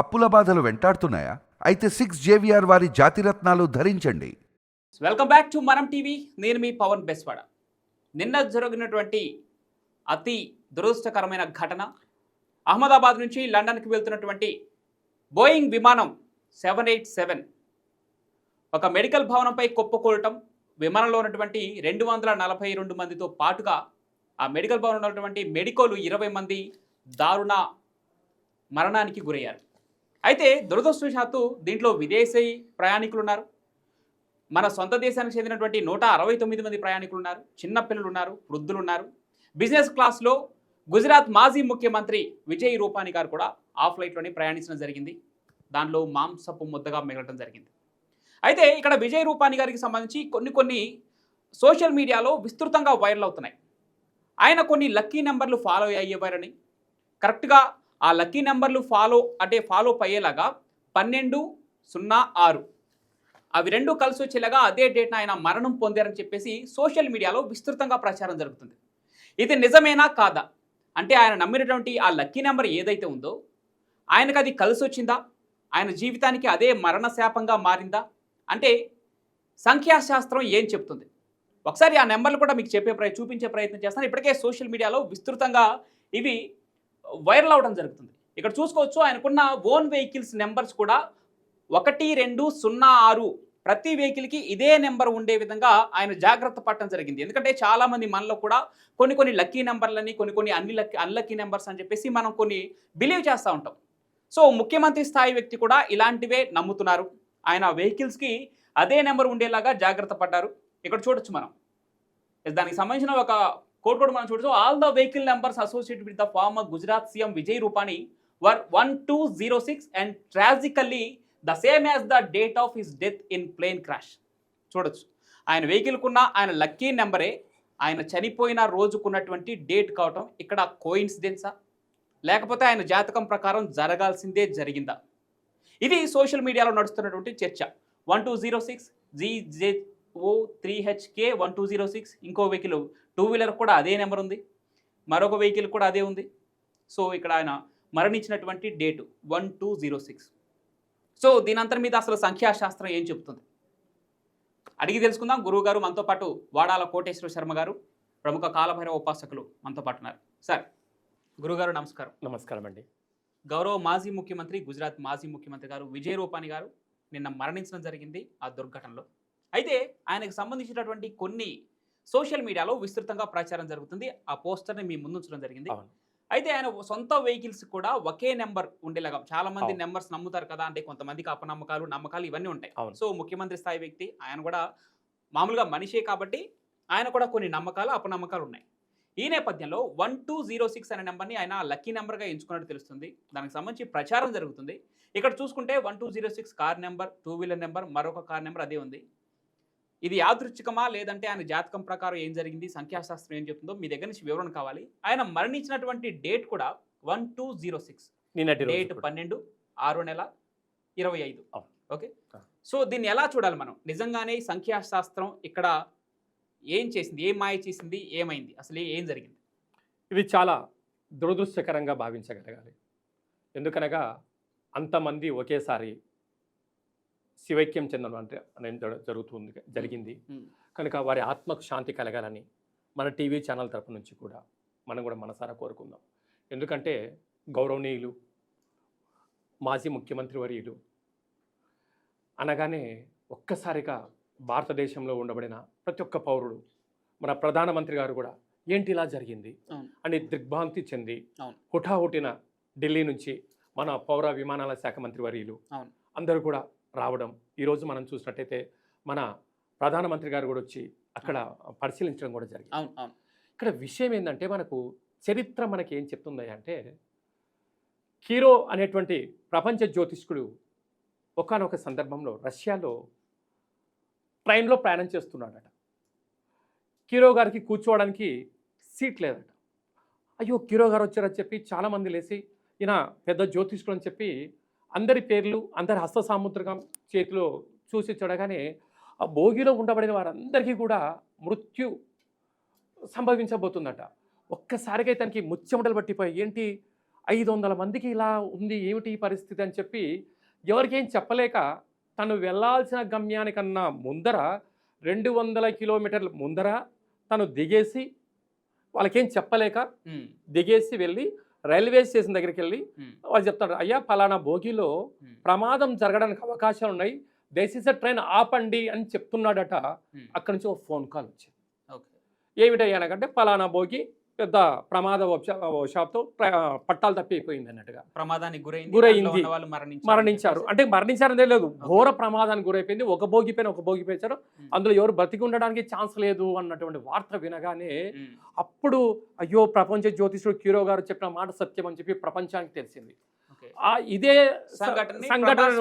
అప్పుల బాధలు వెంటాడుతున్నాయా? అయితే సిక్స్ జేవిఆర్ వారి జాతిరత్నాలు ధరించండి. Welcome back to Manam TV నేను మీ పవన్ బెస్వాడ. నిన్న జరిగినటువంటి అతి దురదృష్టకరమైన ఘటన అహ్మదాబాద్ నుంచి లండన్కి వెళ్తున్నటువంటి బోయింగ్ విమానం సెవెన్ ఎయిట్ సెవెన్ ఒక మెడికల్ భవనంపై కుప్పకూలటం విమానంలో ఉన్నటువంటి రెండు వందల నలభై రెండు మందితో పాటుగా ఆ మెడికల్ భవనంలో ఉన్నటువంటి మెడికోలు ఇరవై మంది దారుణ మరణానికి గురయ్యారు. అయితే దురదృష్టవశాత్తు దీంట్లో విదేశీ ప్రయాణికులు ఉన్నారు మన సొంత దేశానికి చెందినటువంటి నూట అరవై తొమ్మిది మంది ప్రయాణికులు ఉన్నారు చిన్నపిల్లలు ఉన్నారు వృద్ధులు ఉన్నారు బిజినెస్ క్లాస్లో గుజరాత్ మాజీ ముఖ్యమంత్రి విజయ్ రూపాని గారు కూడా ఆ ఫ్లైట్లోనే ప్రయాణించడం జరిగింది. దానిలో మాంసపు ముద్దగా మిగలటం జరిగింది. అయితే ఇక్కడ విజయ్ రూపాని గారికి సంబంధించి కొన్ని కొన్ని సోషల్ మీడియాలో విస్తృతంగా వైరల్ అవుతున్నాయి. ఆయన కొన్ని లక్కీ నెంబర్లు ఫాలో అయ్యేవారని కరెక్ట్గా ఆ లక్కీ నెంబర్లు ఫాలో అంటే ఫాలో అయ్యేలాగా పన్నెండు సున్నా ఆరు. అవి రెండు కలిసి వచ్చేలాగా అదే డేట్న ఆయన మరణం పొందారని చెప్పేసి సోషల్ మీడియాలో విస్తృతంగా ప్రచారం జరుగుతుంది. ఇది నిజమేనా కాదా? అంటే ఆయన నమ్మినటువంటి ఆ లక్కీ నెంబర్ ఏదైతే ఉందో ఆయనకు అది కలిసి వచ్చిందా? ఆయన జీవితానికి అదే మరణశాపంగా మారిందా? అంటే సంఖ్యాశాస్త్రం ఏం చెప్తుంది? ఒకసారి ఆ నెంబర్లు కూడా మీకు చెప్పే ప్రయత్నం చూపించే ప్రయత్నం చేస్తాను. ఇప్పటికే సోషల్ మీడియాలో విస్తృతంగా ఇవి వైరల్ అవడం జరుగుతుంది. ఇక్కడ చూసుకోవచ్చు ఆయనకున్న ఓన్ వెహికల్స్ నెంబర్స్ కూడా ఒకటి రెండు సున్నా ఆరు ప్రతి వెహికల్కి ఇదే నెంబర్ ఉండే విధంగా ఆయన జాగ్రత్త పడటం జరిగింది. ఎందుకంటే చాలామంది మనలో కూడా కొన్ని కొన్ని లక్కీ నెంబర్లని కొన్ని కొన్ని అన్ని లక్కీ అన్లక్కీ నెంబర్స్ అని చెప్పేసి మనం కొన్ని బిలీవ్ చేస్తూ ఉంటాం. సో ముఖ్యమంత్రి స్థాయి వ్యక్తి కూడా ఇలాంటివే నమ్ముతున్నారు. ఆయన వెహికల్స్కి అదే నెంబర్ ఉండేలాగా జాగ్రత్త పడ్డారు. ఇక్కడ చూడొచ్చు మనం. దానికి సంబంధించిన ఒక కోడ్ మనం చూడొచ్చు. All the vehicle numbers associated with the former Gujarat CM Vijay Rupani were one two zero six and tragically the same as the date of his death in plane crash చూడొచ్చు. ఆయన వెహికల్కున్న ఆయన lucky నెంబరే ఆయన చనిపోయిన రోజుకున్నటువంటి date కావటం ఇక్కడ కోయిన్సిడెన్సా లేకపోతే ఆయన జాతకం ప్రకారం జరగాల్సిందే జరిగిందా? ఇది సోషల్ మీడియాలో నడుస్తున్నటువంటి చర్చ. One two zero six GJ O three HK one two zero six ఇంకో వెహికల్ టూ వీలర్ కూడా అదే నెంబర్ ఉంది. మరొక వెహికల్ కూడా అదే ఉంది. సో ఇక్కడ ఆయన మరణించినటువంటి date one two zero six so దీని అంతటి మీద అసలు సంఖ్యాశాస్త్రం ఏం చెప్తుంది అడిగి తెలుసుకుందాం. గురువు గారు మనతో పాటు వాడాల కోటేశ్వర శర్మ గారు ప్రముఖ కాలభైరవ ఉపాసకులు మనతో పాటు ఉన్నారు. సార్ గురుగారు నమస్కారం. నమస్కారం అండి. గౌరవ మాజీ ముఖ్యమంత్రి గుజరాత్ మాజీ ముఖ్యమంత్రి గారు విజయ్ రూపాని గారు నిన్న మరణించడం జరిగింది ఆ దుర్ఘటనలో. అయితే ఆయనకు సంబంధించినటువంటి కొన్ని సోషల్ మీడియాలో విస్తృతంగా ప్రచారం జరుగుతుంది. ఆ పోస్టర్ని మీ ముందుంచడం జరిగింది. అయితే ఆయన సొంత వెహికల్స్ కూడా ఒకే నెంబర్ ఉండేలాగా చాలా మంది. నెంబర్స్ నమ్ముతారు కదా అంటే కొంతమందికి అపనమ్మకాలు నమ్మకాలు ఇవన్నీ ఉంటాయి. సో ముఖ్యమంత్రి స్థాయి వ్యక్తి ఆయన కూడా మామూలుగా మనిషే కాబట్టి ఆయన కూడా కొన్ని నమ్మకాలు అపనమ్మకాలు ఉన్నాయి. ఈ నేపథ్యంలో వన్ టూ జీరో సిక్స్ అనే నెంబర్ని ఆయన లక్కీ నెంబర్గా ఎంచుకున్నట్టు తెలుస్తుంది. దానికి సంబంధించి ప్రచారం జరుగుతుంది. ఇక్కడ చూసుకుంటే one two zero six car number two wheeler number మరొక కార్ నెంబర్ అదే ఉంది. ఇది యాదృచ్ఛికమా లేదంటే ఆయన జాతకం ప్రకారం ఏం జరిగింది సంఖ్యాశాస్త్రం ఏం చెప్తుందో మీ దగ్గర నుంచి వివరణ కావాలి. ఆయన మరణించినటువంటి డేట్ కూడా one two zero six. Date. పన్నెండు ఆరో నెల ఇరవై ఐదు. ఓకే. సో దీన్ని ఎలా చూడాలి మనం? నిజంగానే సంఖ్యాశాస్త్రం ఇక్కడ ఏం చేసింది? ఏం మాయ చేసింది? ఏమైంది? అసలు ఏం జరిగింది? ఇది చాలా దురదృష్టకరంగా భావించగలగాలి. ఎందుకనగా అంతమంది ఒకేసారి శివైక్యం చెందడం అంటే అనేది జరు- జరుగుతుంది జరిగింది. కనుక వారి ఆత్మకు శాంతి కలగాలని మన టీవీ ఛానల్ తరపు నుంచి కూడా మనం కూడా మనసారా కోరుకుందాం ఎందుకంటే గౌరవనీయులు మాజీ ముఖ్యమంత్రి వర్యులు అనగానే ఒక్కసారిగా భారతదేశంలో ఉండబడిన ప్రతి ఒక్క పౌరుడు మన ప్రధానమంత్రి గారు కూడా ఏంటి ఇలా జరిగింది. అని దిగ్భ్రాంతి చెంది. హుటాహుటిన ఢిల్లీ నుంచి మన పౌర విమానాల శాఖ మంత్రి వర్యులు. అందరూ కూడా రావడం. ఈరోజు మనం చూసినట్టయితే మన ప్రధానమంత్రి గారు కూడా వచ్చి అక్కడ పరిశీలించడం కూడా జరిగింది. అవును అవును. ఇక్కడ విషయం ఏంటంటే మనకు చరిత్ర మనకి ఏం చెప్తుంది అంటే కీరో అనేటువంటి ప్రపంచ జ్యోతిష్కుడు ఒకానొక సందర్భంలో రష్యాలో ట్రైన్లో ప్రయాణం చేస్తున్నాడట. కీరో గారికి కూర్చోవడానికి సీట్ లేదట. అయ్యో కీరో గారు వచ్చారని చెప్పి చాలామంది లేచి ఈయన పెద్ద జ్యోతిష్కుడు అని చెప్పి అందరి పేర్లు అందరి హస్త సాముద్రికం చేతిలో చూసి చూడగానే ఆ భోగిలో ఉండబడిన వారందరికీ కూడా మృత్యు సంభవించబోతుందట. ఒక్కసారిగా తనకి ముచ్చెమటలు పట్టిపోయి ఏంటి ఐదు వందల మందికి ఇలా ఉంది? ఏమిటి ఈ పరిస్థితి? అని చెప్పి ఎవరికేం చెప్పలేక తను వెళ్ళాల్సిన గమ్యానికన్నా ముందర రెండు వందల కిలోమీటర్ల ముందర తను దిగేసి వాళ్ళకేం చెప్పలేక దిగేసి వెళ్ళి రైల్వే స్టేషన్ దగ్గరికి వెళ్ళి వాళ్ళు చెప్తారు అయ్యా పలానా భోగిలో ప్రమాదం జరగడానికి అవకాశాలు ఉన్నాయి. దయచేసి ట్రైన్ ఆపండి అని చెప్తున్నాడట. అక్కడి నుంచి ఒక ఫోన్ కాల్ వచ్చింది. ఓకే. ఏమిటయ్యానకంటే పలానా భోగి పెద్ద ప్రమాద షాప్తో పట్టాలు తప్పిపోయింది అన్నట్టుగా. ప్రమాదానికి గురైంది గురైంది. మరణించారు. అంటే మరణించారని తెలియదు ఘోర ప్రమాదానికి గురైపోయింది. ఒక భోగి పైన ఒక భోగి పేచారు. అందులో ఎవరు బతికి ఉండడానికి ఛాన్స్ లేదు అన్నటువంటి వార్త వినగానే అప్పుడు అయ్యో ప్రపంచ జ్యోతిషుడు క్యూరో గారు చెప్పిన మాట సత్యం అని చెప్పి ప్రపంచానికి తెలిసింది. ఇదే స- సంఘటనని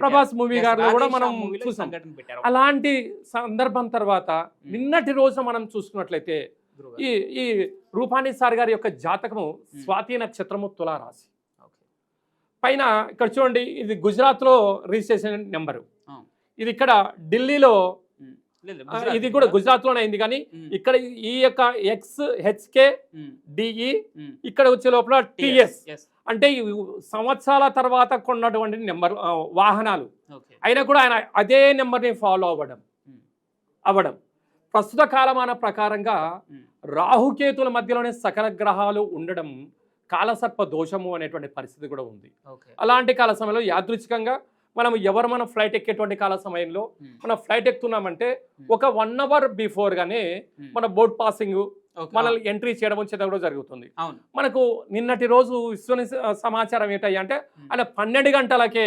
ప్రభాస్ మూవీ గారిలో కూడా మనం చూసాం. సంఘటన అలాంటి సందర్భం తర్వాత నిన్నటి రోజు మనం చూసుకున్నట్లయితే. ఈ ఈ రూపాని సార్ గారి యొక్క జాతకము స్వాతి నక్షత్రము తులారాశి. పైన ఇక్కడ చూడండి ఇది గుజరాత్లో రిజిస్ట్రేషన్ నెంబరు. ఇది ఇక్కడ ఢిల్లీలో గుజరాత్ ఇది కూడా కదా? గుజరాత్లోనే అయింది కానీ ఇక్కడ ఈ యొక్క ఎక్స్ హెచ్కే డిఈ. ఇక్కడ వచ్చే లోపల టిఎస్ అంటే సంవత్సరాల తర్వాత కొన్నటువంటి నెంబర్ వాహనాలు. అయినా కూడా ఆయన అదే నెంబర్ని ఫాలో అవ్వడం. అవ్వడం. ప్రస్తుత కాలమాన ప్రకారంగా రాహుకేతుల మధ్యలోనే సకల గ్రహాలు ఉండడం కాలసర్ప దోషము అనేటువంటి పరిస్థితి కూడా ఉంది. అలాంటి కాల సమయంలో యాదృచ్ఛికంగా మనం ఎవరు మనం ఫ్లైట్ ఎక్కేటువంటి కాల సమయంలో మనం ఫ్లైట్ ఎక్కుతున్నామంటే ఒక వన్ అవర్ బిఫోర్గానే ఉమ్, మన బోర్డ్ పాసింగ్. మనల్ని ఎంట్రీ చేయడం వచ్చేది కూడా జరుగుతుంది. మనకు నిన్నటి రోజు విశ్వని సమాచారం ఏంటయ్యా అంటే ఆయన పన్నెండు గంటలకే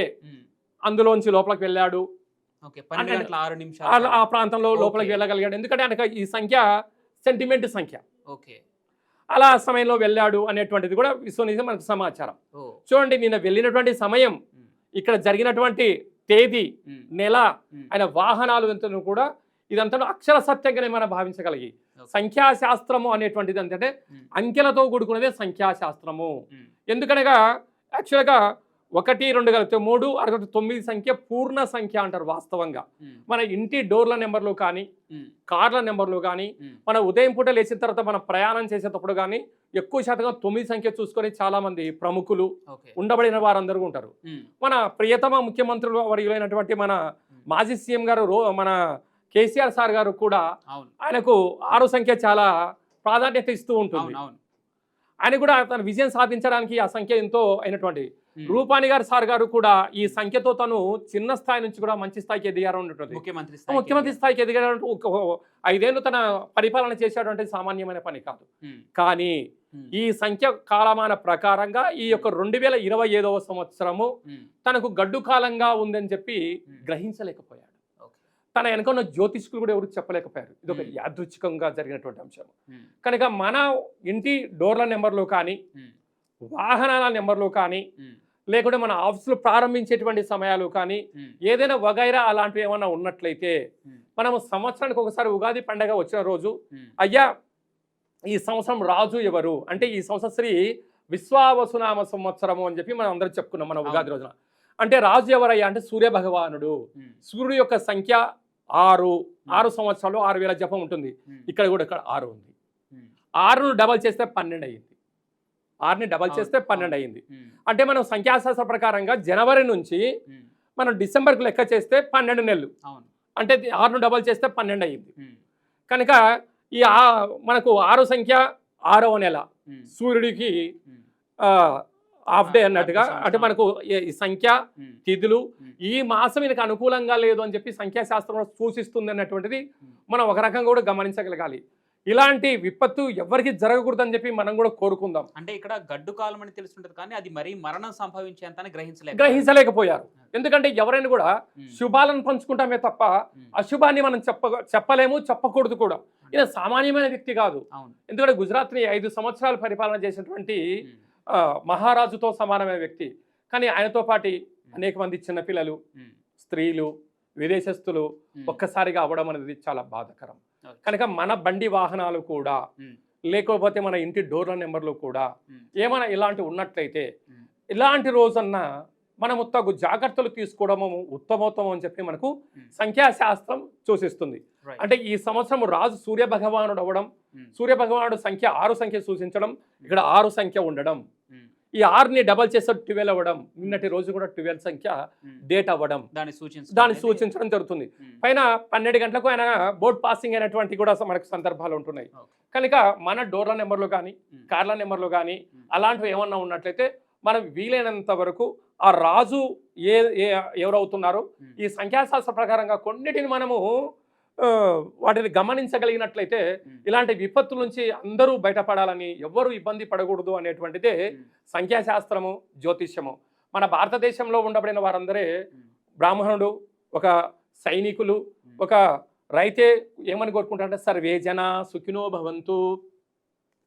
అందులోంచి లోపలికి వెళ్ళాడు. అంటే- ఆ- నిమిషాలు ఆ ప్రాంతంలో లోపలికి. వెళ్ళగలిగాడు. ఎందుకంటే ఆయనకు ఈ సంఖ్య సెంటిమెంట్ సంఖ్య. ఓకే. అలా ఆ సమయంలో వెళ్ళాడు అనేటువంటిది కూడా విశ్వనీతి మనకు సమాచారం. చూడండి నిన్న వెళ్ళినటువంటి సమయం ఇక్కడ జరిగినటువంటి తేదీ నెల ఆయన వాహనాలు ఎంతను కూడా ఇదంతా అక్షర సత్యంగానే మనం భావించగలిగి. సంఖ్యాశాస్త్రము అనేటువంటిది ఉమ్, అంకెలతో కూడుకున్నదే సంఖ్యాశాస్త్రము. ఎందుకనగా యాక్చువల్గా ఒకటి రెండు కలిపితే మూడు అరవై తొమ్మిది సంఖ్య పూర్ణ సంఖ్య అంటారు వాస్తవంగా. మన ఇంటి డోర్ల నెంబర్లు కానీ కార్ల నెంబర్లు కానీ మన ఉదయం పూట లేచిన తర్వాత మనం ప్రయాణం చేసేటప్పుడు కానీ ఎక్కువ శాతంగా తొమ్మిది సంఖ్య చూసుకొని చాలా మంది ప్రముఖులు ఉండబడిన వారందరూ ఉంటారు. మన ప్రియతమ ముఖ్యమంత్రులు వర్యులైనటువంటి మన మాజీ సీఎం గారు మన కేసీఆర్ సార్ గారు కూడా ఆయనకు ఆరు సంఖ్య చాలా ప్రాధాన్యత ఇస్తూ ఉంటుంది. ఆయన కూడా తన విజయం సాధించడానికి ఆ సంఖ్య ఎంతో అయినటువంటి ఉమ్, రూపాని గారు సార్ గారు కూడా ఈ సంఖ్యతో తను చిన్న స్థాయి నుంచి కూడా మంచి స్థాయికి ఎదిగారు ఉన్నటువంటి ముఖ్యమంత్రి స్థాయికి ముఖ్యమంత్రి స్థాయికి ఎదిగాడు ఒక ఐదేళ్ళు తన పరిపాలన చేశాడు అంటే సామాన్యమైన పని కాదు. కానీ ఈ సంఖ్య కాలమాన ప్రకారంగా ఈ యొక్క రెండు వేల ఇరవై ఐదవ సంవత్సరము తనకు గడ్డు కాలంగా ఉందని చెప్పి గ్రహించలేకపోయాడు. తన వెనక ఉన్న జ్యోతిష్కులు కూడా ఎవరు చెప్పలేకపోయారు. ఇది ఒక. యాదృచ్ఛికంగా జరిగినటువంటి అంశం కనుక మన ఇంటి డోర్ల నెంబర్లు కానీ వాహనాల నెంబర్లు కానీ లేకుంటే మన ఆఫీసులు ప్రారంభించేటువంటి సమయాలు కానీ ఏదైనా వగైరా అలాంటివి ఏమైనా ఉన్నట్లయితే మనము సంవత్సరానికి ఒకసారి ఉగాది పండగ వచ్చిన రోజు అయ్యా ఈ సంవత్సరం రాజు ఎవరు? అంటే ఈ సంవత్సరం శ్రీ విశ్వావసునామ సంవత్సరము అని చెప్పి మనం అందరం చెప్పుకున్నాం మన ఉగాది. రోజున. అంటే రాజు ఎవరయ్యా? అంటే సూర్య భగవానుడు సూర్యుడు యొక్క సంఖ్య ఆరు. ఆరు సంవత్సరాలు ఆరు వేల జపం ఉంటుంది. ఇక్కడ కూడా ఇక్కడ ఆరు ఉంది. ఆరును డబల్ చేస్తే పన్నెండు అయ్యింది. ఆరుని డబల్ చేస్తే పన్నెండు ఉమ్, అంటే మనం సంఖ్యాశాస్త్ర ప్రకారంగా జనవరి నుంచి మనం డిసెంబర్కి లెక్క చేస్తే పన్నెండు నెలలు. అంటే ఆరును డబల్ చేస్తే పన్నెండు అయ్యింది. కనుక ఈ ఆ- మనకు ఆరు సంఖ్య ఆరవ నెల సూర్యుడికి హాఫ్ డే అన్నట్టుగా. అంటే మనకు ఈ- సంఖ్య తిథులు. ఈ మాసం ఈయనకు అనుకూలంగా లేదు అని చెప్పి సంఖ్యాశాస్త్రం సూచిస్తుంది అన్నటువంటిది. మనం ఒక రకంగా కూడా గమనించగలగాలి. ఇలాంటి విపత్తు ఎవరికి జరగకూడదని చెప్పి మనం కూడా కోరుకుందాం. అంటే ఇక్కడ గడ్డు కాలం అని తెలుస్తుంటది కానీ అది మరీ మరణం సంభవించేంత గ్రహించలేదు గ్రహించలేకపోయారు. ఎందుకంటే ఎవరైనా కూడా శుభాలను పంచుకుంటామే తప్ప అశుభాన్ని మనం చెప్ప చెప్పలేము చెప్పకూడదు కూడా. ఈయన సామాన్యమైన వ్యక్తి కాదు. ఎందుకంటే గుజరాత్ని ఐదు సంవత్సరాలు పరిపాలన చేసినటువంటి మహారాజుతో సమానమైన వ్యక్తి. కానీ ఆయనతో పాటు అనేక మంది చిన్నపిల్లలు స్త్రీలు విదేశస్తులు ఒక్కసారిగా అవ్వడం అనేది చాలా బాధకరం. కనుక మన బండి వాహనాలు కూడా లేకపోతే మన ఇంటి డోర్ల నెంబర్లు కూడా ఏమైనా ఇలాంటి ఉన్నట్లయితే ఇలాంటి రోజన్నా మనము తగు జాగ్రత్తలు తీసుకోవడము ఉత్తమోత్తమం అని చెప్పి మనకు సంఖ్యాశాస్త్రం సూచిస్తుంది. అంటే ఈ సంవత్సరం రాజు సూర్య భగవానుడు అవ్వడం సూర్య భగవానుడు సంఖ్య ఆరు సంఖ్య సూచించడం ఇక్కడ ఆరు సంఖ్య ఉండడం. ఈ ఆరుని డబల్ చేస్తే ట్వెల్వ్ అవ్వడం నిన్నటి రోజు కూడా ట్వెల్వ్ సంఖ్య. డేట్ అవ్వడం దాన్ని సూచించ దాన్ని సూచించడం జరుగుతుంది పైన పన్నెండు గంటలకు ఆయన బోర్డ్ పాసింగ్ అయినటువంటి కూడా మనకు సందర్భాలు ఉంటున్నాయి. కనుక మన డోర్ల నెంబర్లు కానీ కార్ల నెంబర్లు కానీ. అలాంటివి ఏమన్నా ఉన్నట్లయితే మనం వీలైనంత వరకు ఆ రాజు ఏ ఎవరవుతున్నారో. ఈ సంఖ్యాశాస్త్ర ప్రకారంగా కొన్నిటిని మనము వాటిని గమనించగలిగినట్లయితే. ఇలాంటి విపత్తుల నుంచి అందరూ బయటపడాలని ఎవ్వరూ ఇబ్బంది పడకూడదు అనేటువంటిదే సంఖ్యాశాస్త్రము జ్యోతిష్యము. మన భారతదేశంలో ఉండబడిన వారందరే బ్రాహ్మణుడు ఒక సైనికులు ఒక రైతే ఏమని కోరుకుంటారంటే సర్వే జన సుఖినో భవంతు.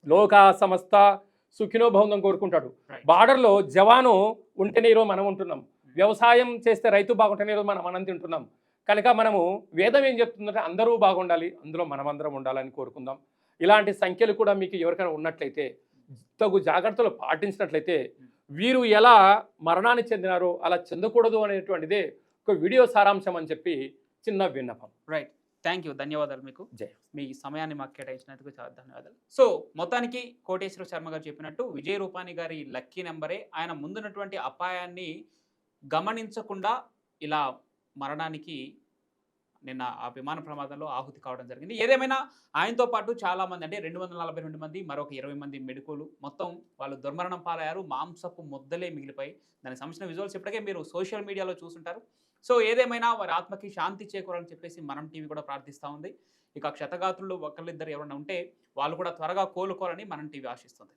లోకా సమస్త సుఖినో భవంతం కోరుకుంటాడు. బార్డర్లో జవాను ఉంటేనే ఈరోజు మనం ఉంటున్నాం. వ్యవసాయం చేస్తే రైతు బాగుంటేనే ఈరోజు మనం మనం తింటున్నాం కనుక మనము వేదం ఏం చెప్తుందంటే అందరూ బాగుండాలి అందులో మనమందరం ఉండాలని కోరుకుందాం. ఇలాంటి సంఖ్యలు కూడా మీకు ఎవరికైనా ఉన్నట్లయితే తగు జాగ్రత్తలు పాటించినట్లయితే వీరు ఎలా మరణాన్ని చెందినారో అలా చెందకూడదు అనేటువంటిదే ఒక వీడియో సారాంశం అని చెప్పి చిన్న విన్నపం. రైట్ థ్యాంక్ యూ ధన్యవాదాలు మీకు. మీ సమయాన్ని మాకు కేటాయించినందుకు చాలా ధన్యవాదాలు. సో మొత్తానికి కోటేశ్వర శర్మ గారు చెప్పినట్టు విజయ రూపాని గారి లక్కీ నెంబరే. ఆయన ముందున్నటువంటి అపాయాన్ని గమనించకుండా ఇలా మరణానికి నిన్న ఆ విమాన ప్రమాదంలో ఆహుతి కావడం జరిగింది. ఏదేమైనా ఆయనతో పాటు చాలా మంది అంటే రెండు వందల నలభై రెండు మంది మరొక ఇరవై మంది మెడుకోలు మొత్తం వాళ్ళు దుర్మరణం పాలయ్యారు. మాంసపు ముద్దలే మిగిలిపోయి దానికి సంబంధించిన విజువల్స్ ఇప్పటికే మీరు సోషల్ మీడియాలో చూసుంటారు. సో ఏదేమైనా వారి ఆత్మకి శాంతి చేకూరాలని చెప్పేసి మనం టీవీ కూడా ప్రార్థిస్తూ ఉంది. ఇక క్షతగాత్రులు ఒకళ్ళిద్దరు ఎవరైనా ఉంటే వాళ్ళు కూడా త్వరగా కోలుకోవాలని మనం టీవీ ఆశిస్తుంది.